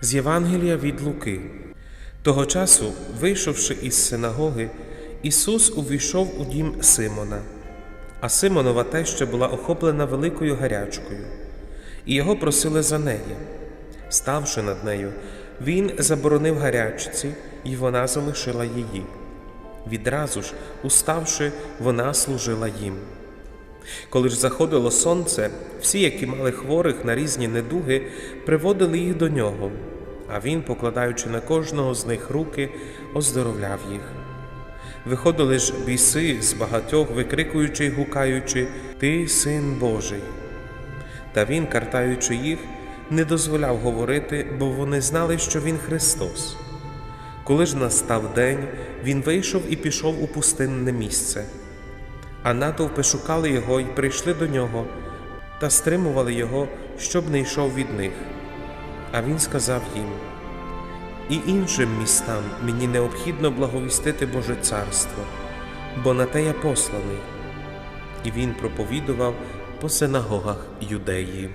З Євангелія від Луки. Того часу, вийшовши із синагоги, Ісус увійшов у дім Симона. А Симонова теща була охоплена великою гарячкою, і його просили за неї. Ставши над нею, він заборонив гарячці, і вона залишила її. Відразу ж, уставши, вона служила їм. Коли ж заходило сонце, всі, які мали хворих на різні недуги, приводили їх до нього, а він, покладаючи на кожного з них руки, оздоровляв їх. Виходили ж біси з багатьох, викрикуючи й гукаючи Ти син Божий. Та він, картаючи їх, не дозволяв говорити, бо вони знали, що він Христос. Коли ж настав день, він вийшов і пішов у пустинне місце. А натовпи шукали його і прийшли до нього та стримували його, щоб не йшов від них. А він сказав їм: І іншим містам мені необхідно благовістити Боже царство, бо на те я посланий. І він проповідував по синагогах юдеї.